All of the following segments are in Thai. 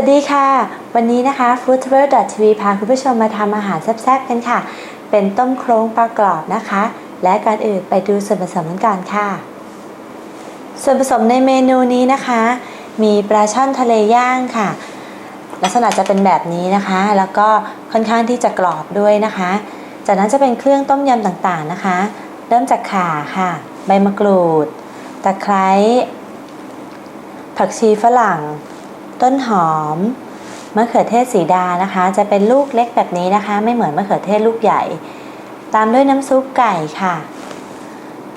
วัสดีค่ะ วันนี้นะคะ food t r a v e l TV พาคุณผู้ชมมาทำอาหารแซ่บๆกันค่ะ เป็นต้มโครงปลากรอบนะคะ และก่อนอื่นไปดูส่วนผสมกันก่อนค่ะ ส่วนผสมในเมนูนี้นะคะ มีปลาช่อนทะเลย่างค่ะ ลักษณะจะเป็นแบบนี้นะคะ แล้วก็ค่อนข้างที่จะกรอบด้วยนะคะ จากนั้นจะเป็นเครื่องต้มยำต่างๆนะคะ เริ่มจากข่าค่ะ ใบมะกรูดตะไคร้ผักชีฝรั่ง ต้นหอมมะเขือเทศสีดานะคะ จะเป็นลูกเล็กแบบนี้นะคะ ไม่เหมือนมะเขือเทศลูกใหญ่ ตามด้วยน้ำซุปไก่ค่ะ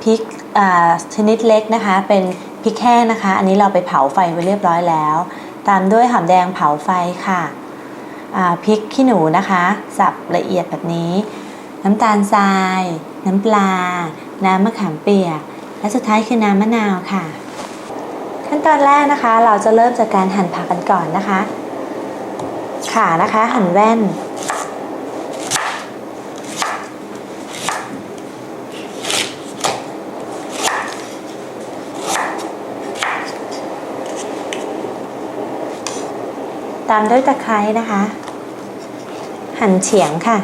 พริกอ่าชนิดเล็กนะคะ เป็นพริกแห้งนะคะ อันนี้เราไปเผาไฟไว้เรียบร้อยแล้ว ตามด้วยหอมแดงเผาไฟค่ะอ่าพริกขี้หนูนะคะ สับละเอียดแบบนี้ น้ำตาลทราย น้ำปลา น้ำมะขามเปียก และสุดท้ายคือน้ำมะนาวค่ะ ขั้นตอนแรกนะคะ เราจะเริ่มจากการหั่นผักกันก่อนนะคะ ขานะคะหั่นแว่น ตามด้วยตะไคร้นะคะ หั่นเฉียงค่ะ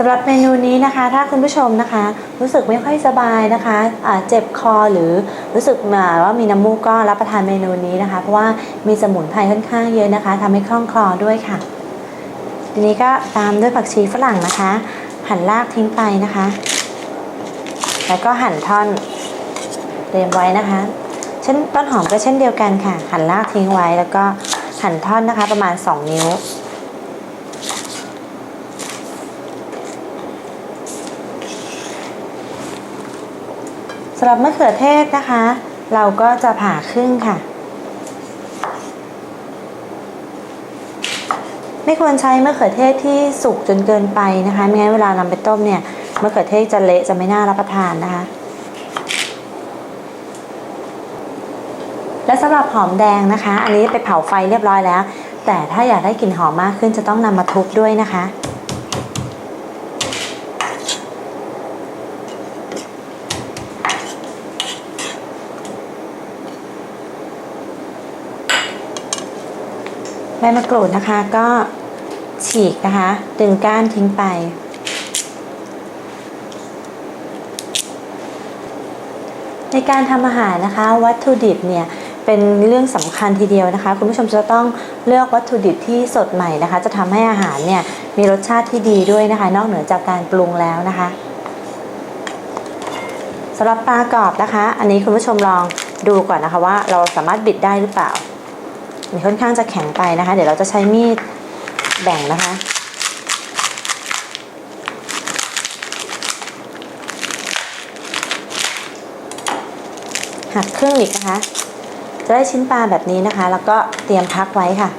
สำหรับเมนูนี้นะคะ ถ้าคุณผู้ชมนะคะ รู้สึกไม่ค่อยสบายนะคะะเจ็บคอหรือรู้สึกว่ามีน้ำมูกก็รับประทานเมนูนี้นะคะ เพราะว่ามีสมุนไพรค่อนข้างเยอะนะคะทำให้คล่องคลอด้วยค่ะ ทีนี้ก็ตามด้วยผักชีฝรั่งนะคะ หั่นรากทิ้งไปนะคะ แล้วก็หั่นท่อนเตรียมไว้นะคะเช่นต้นหอมก็เช่นเดียวกันค่ะ หั่นรากทิ้งไว้แล้วก็หั่นท่อนนะคะ ประมาณ 2 นิ้ว สำหรับมะเขือเทศนะคะ เราก็จะผ่าครึ่งค่ะ ไม่ควรใช้มะเขือเทศที่สุกจนเกินไปนะคะ ไม่งั้นเวลานำไปต้มเนี่ยมะเขือเทศจะเละจะไม่น่ารับประทานนะคะ และสำหรับหอมแดงนะคะ อันนี้ไปเผาไฟเรียบร้อยแล้ว แต่ถ้าอยากได้กลิ่นหอมมากขึ้นจะต้องนำมาทุบด้วยนะคะ ใบมะกรูดนะคะก็ฉีกนะคะ ดึงก้านทิ้งไป ในการทำอาหารนะคะ วัตถุดิบเนี่ยเป็นเรื่องสำคัญทีเดียวนะคะ คุณผู้ชมจะต้องเลือกวัตถุดิบที่สดใหม่นะคะ จะทำให้อาหารเนี่ยมีรสชาติที่ดีด้วยนะคะ นอกเหนือจากการปรุงแล้วนะคะสำหรับปลากรอบนะคะ อันนี้คุณผู้ชมลองดูก่อนนะคะว่าเราสามารถบิดได้หรือเปล่า มันค่อนข้างจะแข็งไปนะคะ เดี๋ยวเราจะใช้มีดแบ่งนะคะ หักครึ่งอีกนะคะ จะได้ชิ้นปลาแบบนี้นะคะ แล้วก็เตรียมพักไว้ค่ะ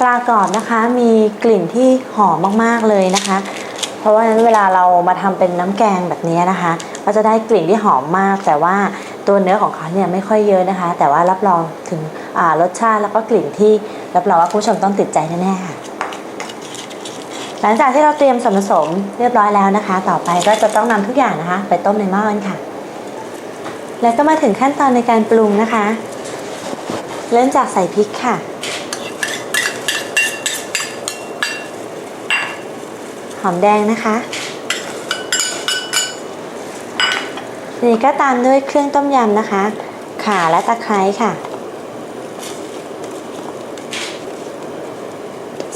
ปลากรอบนะคะ มีกลิ่นที่หอมมากๆเลยนะคะ เพราะว่านั้นเวลาเรามาทำเป็นน้ำแกงแบบนี้นะคะ ก็จะได้กลิ่นที่หอมมาก แต่ว่าตัวเนื้อของเขาเนี่ยไม่ค่อยเยอะนะคะ แต่ว่ารับรองถึงรสชาติแล้วก็กลิ่นที่รับรองว่าคุณผู้ชมต้องติดใจแน่ๆค่ะหลังจากที่เราเตรียมส่วนผสมเรียบร้อยแล้วนะคะ ต่อไปก็จะต้องนำทุกอย่างนะคะ ไปต้มในหม้อกันค่ะ แล้วก็มาถึงขั้นตอนในการปรุงนะคะ เริ่มจากใส่พริกค่ะ หอมแดงนะคะนี่ก็ตามด้วยเครื่องต้มยำนะคะ ข่าและตะไคร้ค่ะ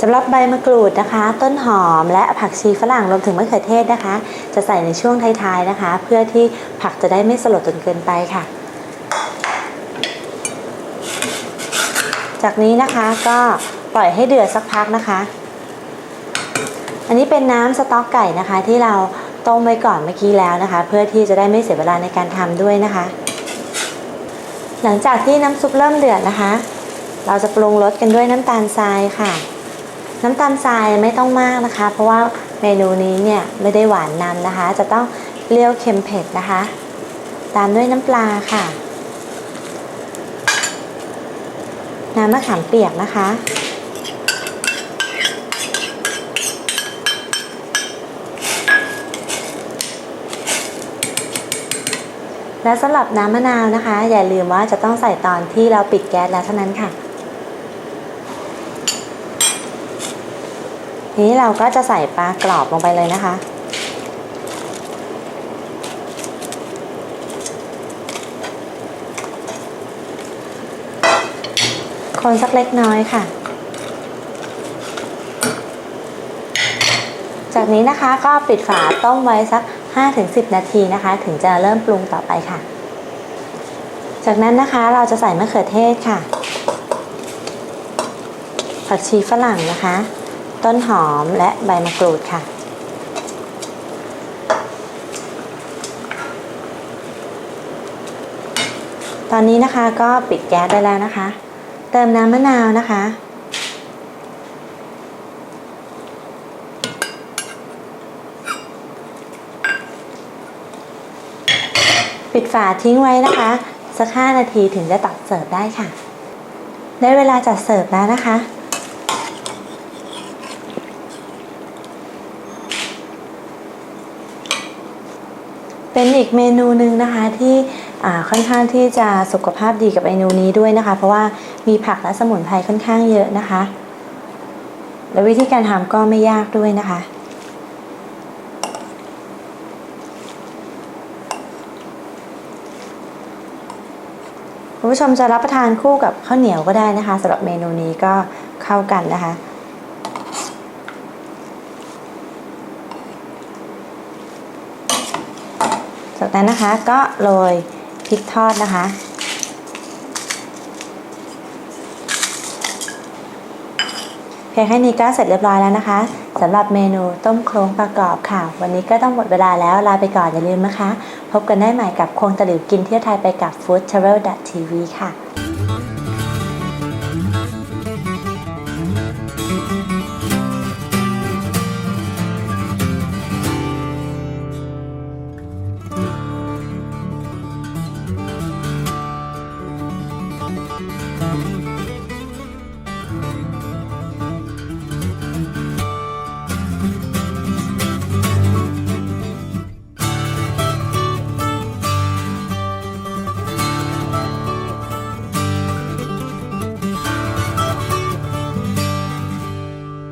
สำหรับใบมะกรูดนะคะ ต้นหอมและผักชีฝรั่งรวมถึงมะเขือเทศนะคะ จะใส่ในช่วงท้ายๆนะคะ เพื่อที่ผักจะได้ไม่สลดจนเกินไปค่ะ จากนี้นะคะก็ปล่อยให้เดือดสักพักนะคะ อันนี้เป็นน้ำสต๊อกไก่นะคะ ที่เราต้มไว้ก่อนเมื่อกี้แล้วนะคะ เพื่อที่จะได้ไม่เสียเวลาในการทำด้วยนะคะ หลังจากที่น้ำซุปเริ่มเดือดนะคะ เราจะปรุงรสกันด้วยน้ำตาลทรายค่ะ น้ำตาลทรายไม่ต้องมากนะคะ เพราะว่าเมนูนี้เนี่ยไม่ได้หวานนำนะคะ จะต้องเปรี้ยวเค็มเผ็ดนะคะ ตามด้วยน้ำปลาค่ะ น้ำมะขามเปียกนะคะ และสำหรับน้ำมะนาวนะคะ อย่าลืมว่าจะต้องใส่ตอนที่เราปิดแก๊สแล้วเท่านั้นค่ะทีนี้เราก็จะใส่ปลากรอบลงไปเลยนะคะ คนสักเล็กน้อยค่ะ จากนี้นะคะก็ปิดฝาต้มไว้สัก 5-10 นาทีนะคะ ถึงจะเริ่มปรุงต่อไปค่ะ จากนั้นนะคะเราจะใส่มะเขือเทศค่ะ ผักชีฝรั่งนะคะ ต้นหอมและใบมะกรูดค่ะ ตอนนี้นะคะก็ปิดแก๊สได้แล้วนะคะ เติมน้ำมะนาวนะคะ ปิดฝาทิ้งไว้นะคะ สัก5นาทีถึงจะตักเสิร์ฟได้ค่ะ ได้เวลาจัดเสิร์ฟแล้วนะคะ เป็นอีกเมนูหนึ่งนะคะที่ค่อนข้างที่จะสุขภาพดีกับเมนูนี้ด้วยนะคะ เพราะว่ามีผักและสมุนไพรค่อนข้างเยอะนะคะ และวิธีการทำก็ไม่ยากด้วยนะคะ คุณผู้ชมจะรับประทานคู่กับข้าวเหนียวก็ได้นะคะสำหรับเมนูนี้ก็เข้ากันนะคะ จากนั้นนะคะก็โรยพริกทอดนะคะ เพียงแค่นี้ก็เสร็จเรียบร้อยแล้วนะคะสำหรับเมนูต้มโครงประกอบค่ะ วันนี้ก็ต้องหมดเวลาแล้วลาไปก่อนอย่าลืมนะคะ พบกันได้ใหม่กับควงตะหลิวกินเที่ยวไทยไปกับ food travel tv ค่ะ